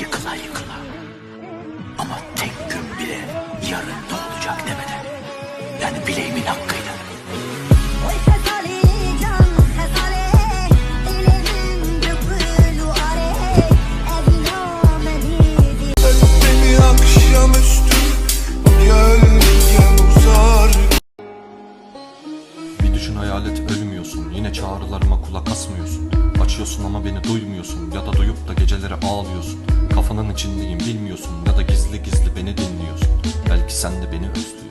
yıkıla yıkıla. Ama tek gün bile yarın ne olacak demeden. Yani bileğimin uzar. Bir düşün hayalet ölmüyorsun Yine çağrılarıma kulak asmıyorsun Açıyorsun ama beni duymuyorsun. Ya da duyup da geceleri ağlıyorsun. Kafanın içindeyim bilmiyorsun. Ya da gizli gizli beni dinliyorsun. Belki sen de beni özlüyorsun